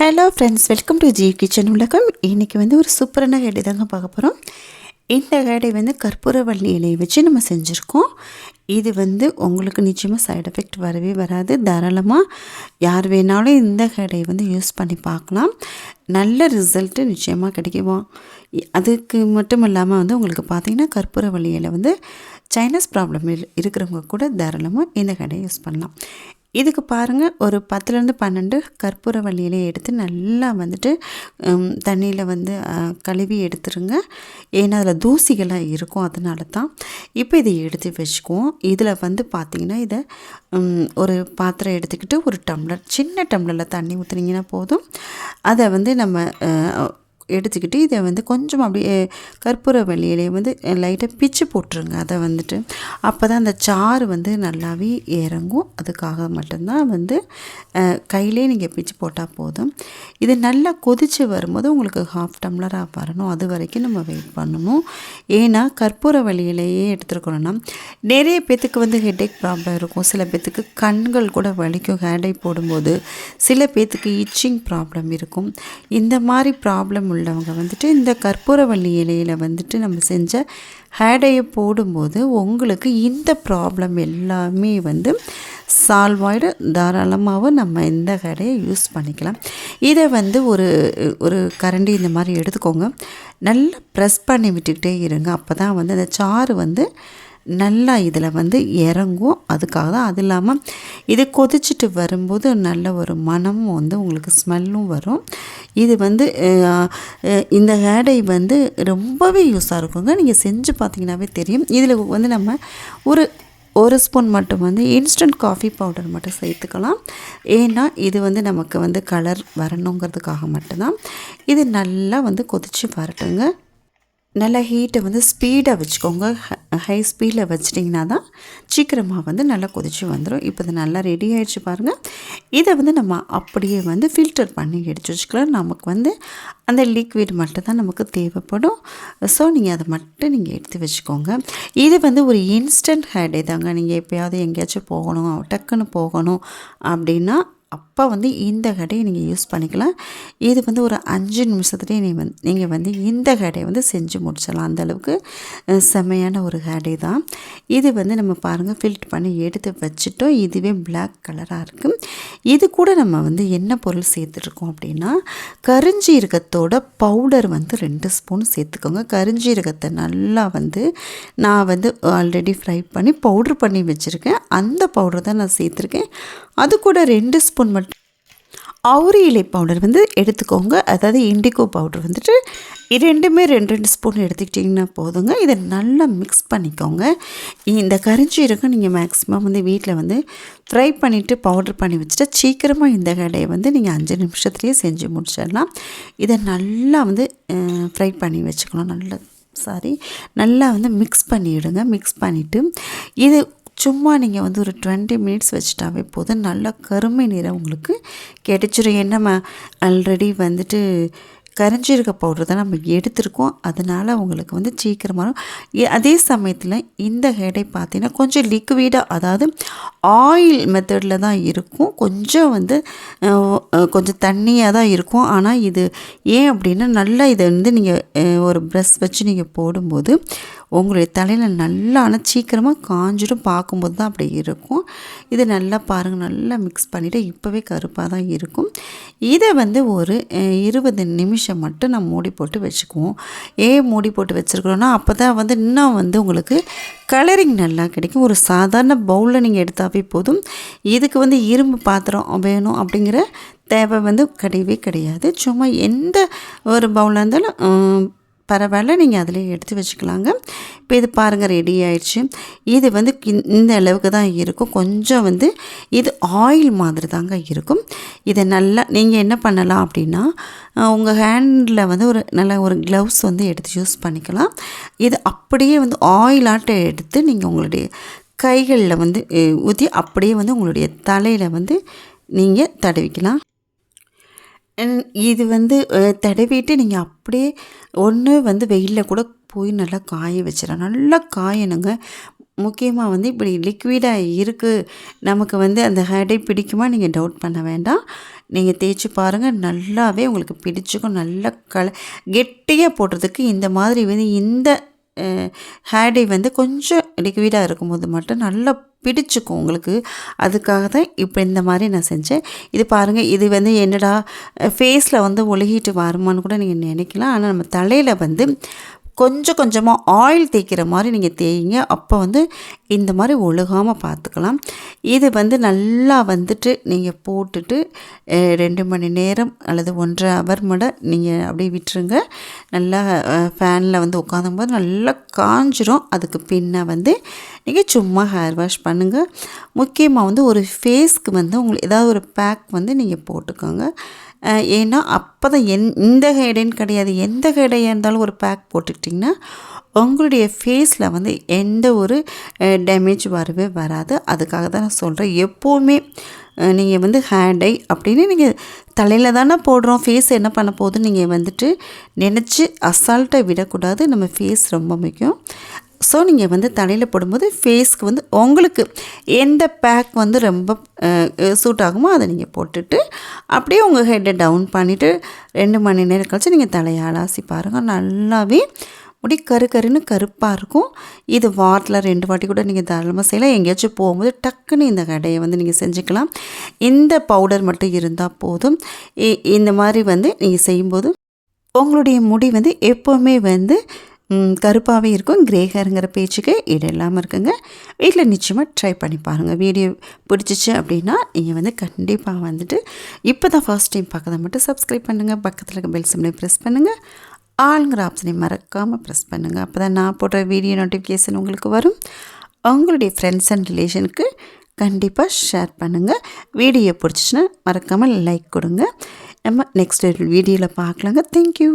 Hello friends welcome to the kitchen உலகம். இன்றைக்கி வந்து ஒரு சூப்பரான கேடி தாங்க பார்க்க போகிறோம் இந்த கேடை வந்து கற்பூரவள்ளி இலையை வச்சு நம்ம செஞ்சுருக்கோம். இது வந்து உங்களுக்கு நிச்சயமாக சைட் எஃபெக்ட் வரவே வராது. தாராளமாக யார் வேணாலும் இந்த கேடையை வந்து யூஸ் பண்ணி பார்க்கலாம். நல்ல ரிசல்ட்டு நிச்சயமாக கிடைக்குமா? அதுக்கு மட்டும் இல்லாமல் வந்து உங்களுக்கு பார்த்திங்கன்னா கற்பூரவள்ளி இலை வந்து சைனஸ் ப்ராப்ளம் இருக்கிறவங்க கூட தாராளமாக இந்த கடையை யூஸ் பண்ணலாம். இதுக்கு பாருங்கள் ஒரு பத்துலேருந்து பன்னெண்டு கற்பூர வள்ளியிலே எடுத்து நல்லா வந்துட்டு தண்ணியில் வந்து கழுவி எடுத்துருங்க. ஏன்னா அதில் தூசிகளாக இருக்கும் அதனால தான். இப்போ இதை எடுத்து வச்சுக்குவோம். இதில் வந்து பார்த்திங்கன்னா இதை ஒரு பாத்திரம் எடுத்துக்கிட்டு ஒரு டம்ளர் சின்ன டம்ளரில் தண்ணி ஊற்றுனீங்கன்னா போதும். அதை வந்து நம்ம எடுத்துக்கிட்டு இதை வந்து கொஞ்சம் அப்படியே கற்பூர வெளியிலே வந்து லைட்டாக பிச்சு போட்டுருங்க. அதை வந்துட்டு அப்போ தான் அந்த சாறு வந்து நல்லாவே இறங்கும். அதுக்காக மட்டும்தான் வந்து கையிலே நீங்கள் பிச்சு போட்டால் போதும். இது நல்லா கொதித்து வரும்போது உங்களுக்கு ஹாஃப் டம்ளராக வரணும். அது வரைக்கும் நம்ம வெயிட் பண்ணணும். ஏன்னா கற்பூர வழியிலேயே எடுத்துருக்கணும்னா நிறைய பேத்துக்கு வந்து ஹெட்டேக் ப்ராப்ளம் இருக்கும். சில பேத்துக்கு கண்கள் கூட வலிக்கும். ஹேண்டை போடும்போது சில பேத்துக்கு இச்சிங் ப்ராப்ளம் இருக்கும். இந்த மாதிரி ப்ராப்ளம் உள்ளவங்க வந்துட்டு இந்த கற்பூரவள்ளி இலையில் வந்துட்டு நம்ம செஞ்ச ஹேடையை போடும்போது உங்களுக்கு இந்த ப்ராப்ளம் எல்லாமே வந்து சால்வ் ஆகிடும் தாராளமாகவும் நம்ம இந்த கடையை யூஸ் பண்ணிக்கலாம். இதை வந்து ஒரு ஒரு கரண்டி இந்த மாதிரி எடுத்துக்கோங்க. நல்லா ப்ரெஸ் பண்ணி விட்டுக்கிட்டே இருங்க. அப்போ தான் வந்து அந்த சாறு வந்து நல்லா இதில் வந்து இறங்கும். அதுக்காக தான் அது இல்லாமல் இது கொதிச்சுட்டு வரும்போது நல்ல ஒரு மனமும் வந்து உங்களுக்கு ஸ்மெல்லும் வரும். இது வந்து இந்த ஹேடை வந்து ரொம்பவே யூஸாக இருக்குங்க நீங்கள் செஞ்சு பார்த்தீங்கன்னாவே தெரியும். இதில் வந்து நம்ம ஒரு ஒரு ஸ்பூன் மட்டும் வந்து இன்ஸ்டன்ட் காஃபி பவுடர் மட்டும் சேர்த்துக்கலாம். ஏன்னா இது வந்து நமக்கு வந்து கலர் வரணுங்கிறதுக்காக மட்டும்தான். இது நல்லா வந்து கொதித்து வரட்டுங்க. நல்லா ஹீட்டை வந்து ஸ்பீடாக வச்சுக்கோங்க. ஹை ஸ்பீடில் வச்சிட்டிங்கன்னா தான் சீக்கிரமாக வந்து நல்லா கொதிச்சு வந்துடும் இப்போ இது நல்லா ரெடி ஆகிடுச்சு பாருங்கள் இதை வந்து நம்ம அப்படியே வந்து ஃபில்டர் பண்ணி எடுத்து வச்சுக்கலாம். நமக்கு வந்து அந்த லிக்விட் மட்டும் தான் நமக்கு தேவைப்படும். ஸோ நீங்கள் அதை மட்டும் நீங்கள் எடுத்து வச்சுக்கோங்க. இது வந்து ஒரு இன்ஸ்டன்ட் ஹேடே தாங்க. நீங்கள் எப்போயாவது எங்கேயாச்சும் போகணும் டக்குன்னு போகணும் அப்படின்னா அப்போ வந்து இந்த கடையை நீங்கள் யூஸ் பண்ணிக்கலாம். இது வந்து ஒரு அஞ்சு நிமிஷத்துலேயே நீ வந்து நீங்கள் வந்து இந்த கடையை வந்து செஞ்சு முடிச்சிடலாம். அந்தளவுக்கு செம்மையான செமையான ஒரு கடை தான். இது வந்து நம்ம பாருங்கள் ஃபில்ட் பண்ணி எடுத்து வச்சுட்டோம். இதுவே பிளாக் கலராக இருக்குது இது கூட நம்ம வந்து என்ன பொருள் சேர்த்துருக்கோம் அப்படின்னா கருஞ்சீரகத்தோட பவுடர் வந்து ரெண்டு ஸ்பூன் சேர்த்துக்கோங்க. கருஞ்சீரகத்தை நல்லா வந்து நான் வந்து ஆல்ரெடி ஃப்ரை பண்ணி பவுட்ரு பண்ணி வச்சுருக்கேன். அந்த பவுடர் தான் நான் சேர்த்துருக்கேன். அது கூட ரெண்டு ஸ்பூன் மட்டும். அவுரி இலை பவுடர் வந்து எடுத்துக்கோங்க. அதாவது இண்டிகோ பவுடர் வந்துட்டு ரெண்டுமே ரெண்டு ரெண்டு ஸ்பூன் எடுத்துக்கிட்டிங்கன்னா போதுங்க. இதை நல்லா மிக்ஸ் பண்ணிக்கோங்க. இந்த கரிஞ்சீரகம் நீங்கள் மேக்ஸிமம் வந்து வீட்டில் வந்து ஃப்ரை பண்ணிவிட்டு பவுடர் பண்ணி வச்சுட்டா சீக்கிரமாக இந்த கடையை வந்து நீங்கள் அஞ்சு நிமிஷத்துலேயே செஞ்சு முடிச்சிடலாம். இதை நல்லா வந்து ஃப்ரை பண்ணி வச்சுக்கணும். நல்லா சாரி நல்லா வந்து மிக்ஸ் பண்ணிவிடுங்க மிக்ஸ் பண்ணிவிட்டு இது சும்மா நீங்கள் வந்து ஒரு டுவெண்ட்டி மினிட்ஸ் வச்சுட்டாவே போதும். நல்ல கருமை நிறம் உங்களுக்கு கிடைச்சிரும். என்னம்மா ஆல்ரெடி வந்துட்டு கரைஞ்சிருக்க பவுடர் தான் நம்ம எடுத்திருக்கோம். அதனால் உங்களுக்கு வந்து சீக்கிரமாக அதே சமயத்தில் இந்த ஹேடை பார்த்தீங்கன்னா கொஞ்சம் லிக்விடாக அதாவது ஆயில் மெத்தடில் தான் இருக்கும். கொஞ்சம் வந்து கொஞ்சம் தண்ணியாக தான் இருக்கும். ஆனால் இது ஏன் அப்படின்னா நல்லா இதை வந்து நீங்கள் ஒரு ப்ரெஷ் வச்சு நீங்கள் போடும்போது உங்களுடைய தலையில் நல்லா ஆனால் சீக்கிரமாக காஞ்சிடும் பார்க்கும்போது தான் அப்படி இருக்கும். இது நல்லா பாருங்கள் நல்லா மிக்ஸ் பண்ணிவிட்டு இப்போவே கருப்பாக தான் இருக்கும். இதை வந்து ஒரு இருபது நிமிஷம் மட்டும் நான் மூடி போட்டு வச்சுக்குவோம். ஏன் மூடி போட்டு வச்சுருக்குறோன்னா அப்போ தான் வந்து இன்னும் வந்து உங்களுக்கு கலரிங் நல்லா கிடைக்கும். ஒரு சாதாரண பவுலில் நீங்கள் எடுத்தாவே போதும். இதுக்கு வந்து இரும்பு பாத்திரம் வேணும் அப்படிங்கிற தேவை வந்து கிடையவே கிடையாது. சும்மா எந்த ஒரு பவுலாக இருந்தாலும் பரவாயில்ல நீங்கள் அதிலே எடுத்து வச்சுக்கலாங்க. இப்போ இது பாருங்கள் ரெடி ஆயிடுச்சு. இது வந்து இந்த அளவுக்கு தான் இருக்கும். கொஞ்சம் வந்து இது ஆயில் மாதிரி தாங்க இருக்கும். இதை நல்லா நீங்கள் என்ன பண்ணலாம் அப்படின்னா உங்கள் ஹேண்டில் வந்து ஒரு நல்ல ஒரு க்ளவுஸ் வந்து எடுத்து யூஸ் பண்ணிக்கலாம். இது அப்படியே வந்து ஆயிலாட்ட எடுத்து நீங்கள் உங்களுடைய கைகளில் வந்து ஊற்றி அப்படியே வந்து உங்களுடைய தலையில் வந்து நீங்கள் தடவிக்கலாம். இது வந்து தடவிட்டு நீங்கள் அப்படியே ஒன்று வந்து வெயிலில் கூட போய் நல்லா காய வச்சிடலாம். நல்லா காயணுங்க. முக்கியமாக வந்து இப்படி லிக்விடாக இருக்குது நமக்கு வந்து அந்த ஹேடை பிடிக்குமா நீங்கள் டவுட் பண்ண வேண்டாம். நீங்கள் தேய்ச்சி பாருங்கள் நல்லாவே உங்களுக்கு பிடிச்சிக்கும். நல்லா கல கெட்டியாக போடுறதுக்கு இந்த மாதிரி வந்து இந்த ஹேடை வந்து கொஞ்சம் லிக்விடாக இருக்கும்போது மட்டும் நல்லா பிடிச்சிக்கும் உங்களுக்கு. அதுக்காக தான் இப்போ இந்த மாதிரி நான் செஞ்சேன். இது பாருங்கள் இது வந்து என்னடா ஃபேஸில் வந்து ஒழுகிட்டு வருமானு கூட நீங்கள் நினைக்கலாம். ஆனால் நம்ம தலையில் வந்து கொஞ்சம் கொஞ்சமாக ஆயில் தேய்க்கிற மாதிரி நீங்கள் தேய்ங்க. அப்போ வந்து இந்த மாதிரி ஒழுகாமல் பார்த்துக்கலாம் இது வந்து நல்லா வந்துட்டு நீங்கள் போட்டுட்டு ரெண்டு மணி நேரம் அல்லது ஒன்றரை ஹவர் மட நீங்கள் அப்படியே விட்டுருங்க. நல்லா ஃபேனில் வந்து உட்காந்தும்போது நல்லா காஞ்சிரும். அதுக்கு பின்ன வந்து நீங்கள் சும்மா ஹேர் வாஷ் பண்ணுங்கள் முக்கியமாக வந்து ஒரு ஃபேஸ்க்கு வந்து உங்களுக்கு ஏதாவது ஒரு பேக் வந்து நீங்கள் போட்டுக்கோங்க. ஏன்னா அப்போ தான் என் இந்த ஹேடுன்னு கிடையாது. எந்த ஹேடையாக இருந்தாலும் ஒரு பேக் போட்டுக்கிட்டிங்கன்னா உங்களுடைய ஃபேஸில் வந்து எந்த ஒரு டேமேஜ் வரவே வராது. அதுக்காக தான் நான் சொல்கிறேன் எப்போவுமே நீங்கள் வந்து ஹேண்டை அப்படின்னு நீங்கள் தலையில் தானே போடுறோம். ஃபேஸ் என்ன பண்ண போகுதுன்னு நீங்கள் வந்துட்டு நினச்சி அசால்ட்டாக விடக்கூடாது. நம்ம ஃபேஸ் ரொம்ப முக்கியம். ஸோ நீங்கள் வந்து தலையில் போடும்போது ஃபேஸ்க்கு வந்து உங்களுக்கு எந்த பேக் வந்து ரொம்ப சூட் ஆகுமோ அதை நீங்கள் போட்டுட்டு அப்படியே உங்கள் ஹெட்டை டவுன் பண்ணிவிட்டு ரெண்டு மணி நேரம் கழிச்சு நீங்கள் தலையை அலாசி பாருங்கள் நல்லாவே முடி கரு கருன்னு கருப்பாக இருக்கும். இது வாரத்தில் ரெண்டு வாட்டி கூட நீங்கள் தாராளமாக செய்யலாம். எங்கேயாச்சும் போகும்போது டக்குன்னு இந்த கடையை வந்து நீங்கள் செஞ்சுக்கலாம். இந்த பவுடர் மட்டும் இருந்தால் போதும். இ- இந்த மாதிரி வந்து நீங்கள் செய்யும்போது உங்களுடைய முடி வந்து எப்போவுமே வந்து கருப்பாகவே இருக்கும். கிரே ஹேருங்கிற பேச்சுக்கு இடம் இல்லாமல் இருக்குங்க. வீட்டில் நிச்சயமாக ட்ரை பண்ணி பாருங்கள் வீடியோ பிடிச்சிச்சு அப்படின்னா நீங்கள் வந்து கண்டிப்பாக வந்துட்டு இப்போ தான் ஃபர்ஸ்ட் டைம் பார்க்கறத மட்டும் சப்ஸ்கிரைப் பண்ணுங்கள் பக்கத்தில் இருக்க பெல் சிம்லை ப்ரெஸ் பண்ணுங்கள் ஆளுங்கிற ஆப்ஷனை மறக்காமல் ப்ரெஸ் பண்ணுங்கள் அப்போ தான் நான் போடுற வீடியோ நோட்டிஃபிகேஷன் உங்களுக்கு வரும். அவங்களுடைய ஃப்ரெண்ட்ஸ் அண்ட் ரிலேஷனுக்கு கண்டிப்பாக ஷேர் பண்ணுங்கள் வீடியோ பிடிச்சிச்சின்னா மறக்காமல் லைக் கொடுங்க. நம்ம நெக்ஸ்ட் வீடியோவில் பார்க்கலாங்க தேங்க்யூ